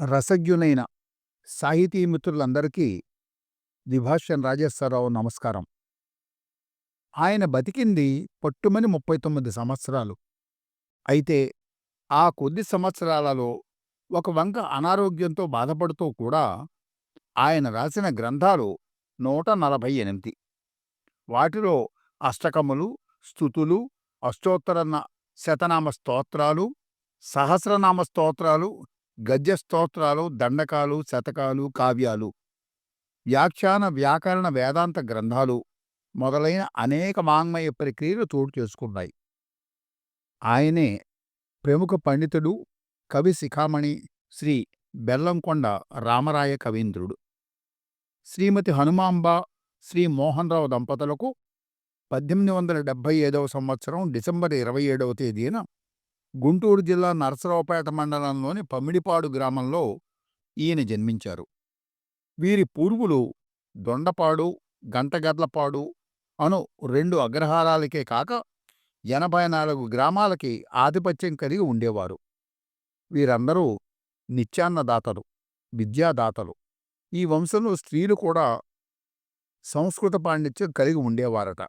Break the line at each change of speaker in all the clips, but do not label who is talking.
రసజ్ఞులైన సాహితీ మిత్రులందరికీ ద్విభాష్యం రాజేశ్వరరావు నమస్కారం. ఆయన బతికింది పట్టుమని ముప్పై తొమ్మిది సంవత్సరాలు. అయితే ఆ కొద్ది సంవత్సరాలలో ఒక వంక అనారోగ్యంతో బాధపడుతూ కూడా ఆయన రాసిన గ్రంథాలు నూట నలభై ఎనిమిది. వాటిలో అష్టకములు స్థుతులు అష్టోత్తర శతనామ స్తోత్రాలు సహస్రనామ స్తోత్రాలు గద్య స్తోత్రాలు దండకాలు శతకాలు కావ్యాలు. వ్యాఖ్యాన వ్యాకరణ వేదాంత గ్రంథాలు మొదలైన అనేక వాంగ్మయ ప్రక్రియలు చోటు చేసుకున్నాయి. ఆయనే ప్రముఖ పండితుడు కవి శిఖామణి శ్రీ బెల్లంకొండ రామరాయ కవీంద్రుడు. శ్రీమతి హనుమాంబ శ్రీ మోహన్ రావు దంపతులకు పద్దెనిమిది వందల డెబ్భై ఐదవ సంవత్సరం డిసెంబర్ ఇరవై ఏడవ తేదీన గుంటూరు జిల్లా నరసరావుపేట మండలంలోని పమ్మిడిపాడు గ్రామంలో ఈయన జన్మించారు. వీరి పూర్వులు దొండపాడు గంటగడ్లపాడు అను రెండు అగ్రహారాలకే కాక ఎనభై నాలుగు గ్రామాలకి ఆధిపత్యం కలిగి ఉండేవారు. వీరందరూ నిత్యాన్నదాతలు విద్యాదాతలు. ఈ వంశంలో స్త్రీలు కూడా సంస్కృత పాండిత్యం కలిగి ఉండేవారట.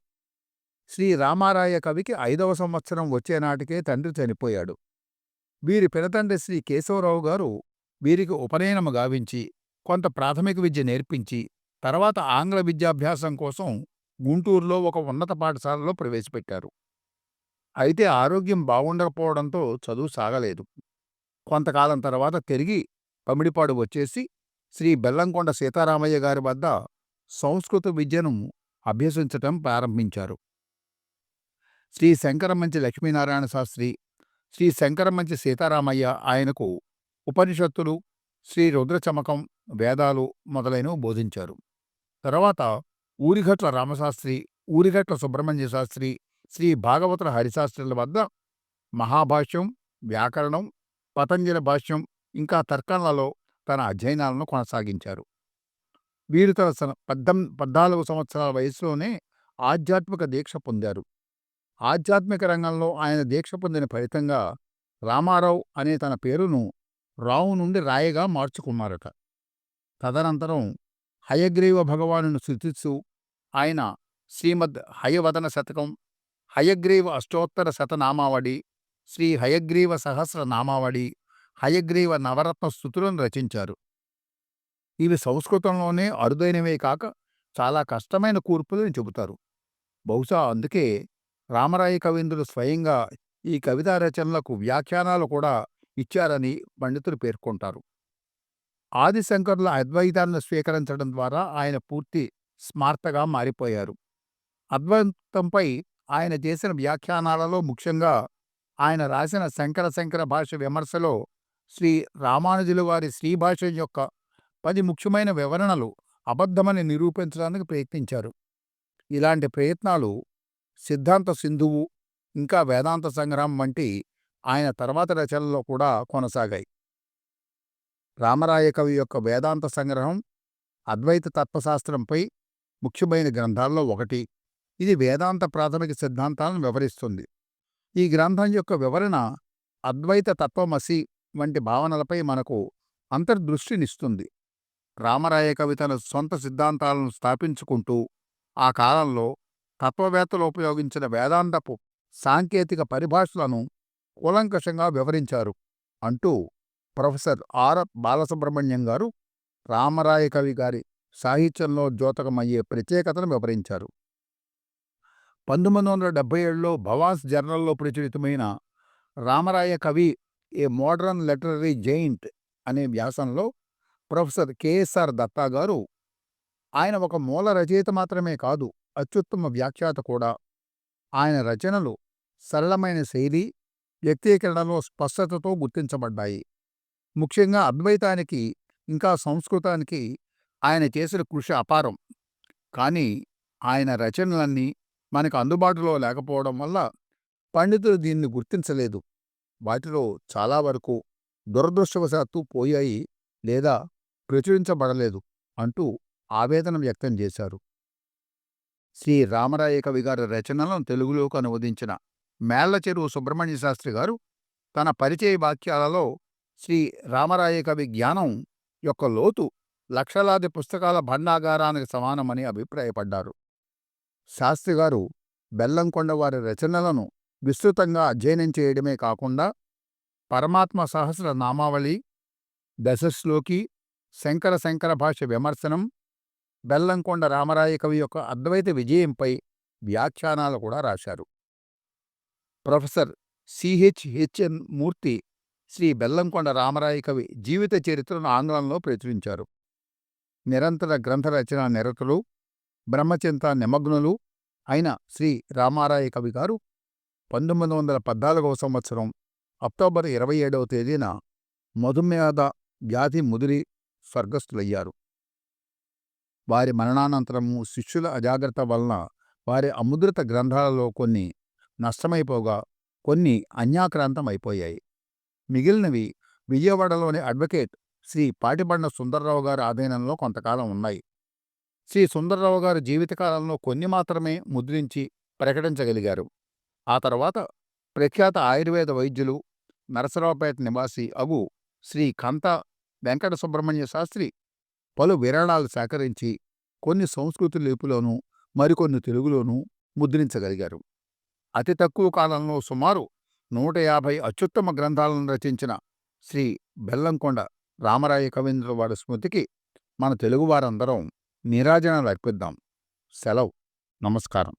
శ్రీ రామారాయ కవికి ఐదవ సంవత్సరం వచ్చేనాటికే తండ్రి చనిపోయాడు. వీరి పినతండ్రి శ్రీ కేశవరావు గారు వీరికి ఉపనయనము గావించి కొంత ప్రాథమిక విద్య నేర్పించి తర్వాత ఆంగ్ల విద్యాభ్యాసం కోసం గుంటూరులో ఒక ఉన్నత పాఠశాలలో ప్రవేశపెట్టారు. అయితే ఆరోగ్యం బాగుండకపోవడంతో చదువు సాగలేదు. కొంతకాలం తర్వాత తిరిగి పమిడిపాడు వచ్చేసి శ్రీ బెల్లంకొండ సీతారామయ్య గారి వద్ద సంస్కృత విద్యను అభ్యసించటం ప్రారంభించారు. శ్రీ శంకరమంచి లక్ష్మీనారాయణ శాస్త్రి శ్రీ శంకరమంచి సీతారామయ్య ఆయనకు ఉపనిషత్తులు శ్రీ రుద్రచమకం వేదాలు మొదలైనవి బోధించారు. తర్వాత ఊరిఘట్ల రామశాస్త్రి ఊరిఘట్ల సుబ్రహ్మణ్య శాస్త్రి శ్రీ భాగవతుల హరిశాస్త్రుల వద్ద మహాభాష్యం వ్యాకరణం పతంజలి భాష్యం ఇంకా తర్కణలలో తన అధ్యయనాలను కొనసాగించారు. వీరు తన సన- పద్దం పద్నాలుగు సంవత్సరాల వయసులోనే ఆధ్యాత్మిక దీక్ష పొందారు. ఆధ్యాత్మిక రంగంలో ఆయన దీక్ష పొందిన ఫలితంగా రామారావు అనే తన పేరును రావు నుండి రాయగా మార్చుకున్నారట. తదనంతరం హయగ్రీవ భగవానును శృతిస్తూ ఆయన శ్రీమద్ హయవదన శతకం హయగ్రీవ అష్టోత్తర శతనామావళి శ్రీ హయగ్రీవ సహస్ర నామావళి హయగ్రీవ నవరత్న స్థుతులను రచించారు. ఇవి సంస్కృతంలోనే అరుదైనవే కాక చాలా కష్టమైన కూర్పులని చెబుతారు. బహుశా అందుకే రామరాయ కవీంద్రులు స్వయంగా ఈ కవితా రచనలకు వ్యాఖ్యానాలు కూడా ఇచ్చారని పండితులు పేర్కొంటారు. ఆదిశంకరుల అద్వైతాలను స్వీకరించడం ద్వారా ఆయన పూర్తి స్మార్తగా మారిపోయారు. అద్వైతంపై ఆయన చేసిన వ్యాఖ్యానాలలో ముఖ్యంగా ఆయన రాసిన శంకర శంకర భాష విమర్శలో శ్రీ రామానుజుల వారి శ్రీ భాష యొక్క పది ముఖ్యమైన వివరణలు అబద్ధమని నిరూపించడానికి ప్రయత్నించారు. ఇలాంటి ప్రయత్నాలు సిద్ధాంత సింధువు ఇంకా వేదాంత సంగ్రహం వంటి ఆయన తర్వాత రచనల్లో కూడా కొనసాగాయి. రామరాయ కవి యొక్క వేదాంత సంగ్రహం అద్వైత తత్వశాస్త్రంపై ముఖ్యమైన గ్రంథాల్లో ఒకటి. ఇది వేదాంత ప్రాథమిక సిద్ధాంతాలను వివరిస్తుంది. ఈ గ్రంథం యొక్క వివరణ అద్వైత తత్వమసి వంటి భావనలపై మనకు అంతర్దృష్టినిస్తుంది. రామరాయ కవి తన సొంత సిద్ధాంతాలను స్థాపించుకుంటూ ఆ కాలంలో తత్వవేత్తలు ఉపయోగించిన వేదాంతపు సాంకేతిక పరిభాషలను కూలంకషంగా వివరించారు అంటూ ప్రొఫెసర్ ఆర్. బాలసుబ్రహ్మణ్యం గారు రామరాయ కవి గారి సాహిత్యంలో ద్యోతకమయ్యే ప్రత్యేకతను వివరించారు. పంతొమ్మిది వందల డెబ్బై ఏడులో భవాస్ జర్నల్లో ప్రచురితమైన రామరాయ కవి ఏ మోడర్న్ లిటరరీ జైంట్ అనే వ్యాసంలో ప్రొఫెసర్ కెఎస్ఆర్ దత్తా గారు ఆయన ఒక మూల రచయిత మాత్రమే కాదు అత్యుత్తమ వ్యాఖ్యాత కూడా. ఆయన రచనలు సరళమైన శైలి వ్యక్తీకరణలో స్పష్టతతో గుర్తించబడ్డాయి. ముఖ్యంగా అద్వైతానికి ఇంకా సంస్కృతానికి ఆయన చేసిన కృషి అపారం. కానీ ఆయన రచనలన్నీ మనకు అందుబాటులో లేకపోవడం వల్ల పండితులు దీన్ని గుర్తించలేదు. వాటిలో చాలా వరకు దురదృష్టవశాత్తు పోయాయి లేదా ప్రచురించబడలేదు అంటూ ఆవేదన వ్యక్తం చేశారు. శ్రీ రామరాయ కవి గారి రచనలను తెలుగులోకి అనువదించిన మేళ్ళ చెరువు సుబ్రహ్మణ్య శాస్త్రి గారు తన పరిచయ వాక్యాలలో శ్రీ రామరాయ కవి జ్ఞానం యొక్క లోతు లక్షలాది పుస్తకాల భండాగారానికి సమానమని అభిప్రాయపడ్డారు. శాస్త్రి గారు బెల్లంకొండ వారి రచనలను విస్తృతంగా అధ్యయనం చేయడమే కాకుండా పరమాత్మ సహస్ర నామావళి దశశ్లోకి శంకర శంకర భాష విమర్శనం బెల్లంకొండ రామరాయ కవి యొక్క అద్వైత విజయంపై వ్యాఖ్యానాలు కూడా రాశారు. ప్రొఫెసర్ సిహెచ్హెచ్ఎన్ మూర్తి శ్రీ బెల్లంకొండ రామరాయ కవి జీవిత చరిత్రను ఆంగ్లంలో ప్రచురించారు. నిరంతర గ్రంథ రచన నిరతులు బ్రహ్మచింత నిమగ్నులు అయిన శ్రీ రామారాయ కవి గారు పంతొమ్మిది వందల పద్నాలుగవ సంవత్సరం అక్టోబర్ ఇరవై ఏడవ తేదీన మధుమేధ వ్యాధి ముదిరి స్వర్గస్థులయ్యారు. వారి మరణానంతరము శిష్యుల అజాగ్రత్త వలన వారి అముద్రిత గ్రంథాలలో కొన్ని నష్టమైపోగా కొన్ని అన్యాక్రాంతమైపోయాయి. మిగిలినవి విజయవాడలోని అడ్వకేట్ శ్రీ పాటిబండ సుందర్రావు గారి ఆధీనంలో కొంతకాలం ఉన్నాయి. శ్రీ సుందర్రావు గారి జీవితకాలంలో కొన్ని మాత్రమే ముద్రించి ప్రకటించగలిగారు. ఆ తర్వాత ప్రఖ్యాత ఆయుర్వేద వైద్యులు నరసరావుపేట నివాసి అగు శ్రీ కంత వెంకట సుబ్రహ్మణ్య శాస్త్రి పలు విరాళాలు సేకరించి కొన్ని సంస్కృతి లిపిలోనూ మరికొన్ని తెలుగులోనూ ముద్రించగలిగారు. అతి తక్కువ కాలంలో సుమారు నూట యాభై అత్యుత్తమ గ్రంథాలను రచించిన శ్రీ బెల్లంకొండ రామరాయ కవీంద్రవాడ స్మృతికి మన తెలుగువారందరం నీరాజనాలు అర్పిద్దాం. సెలవు. నమస్కారం.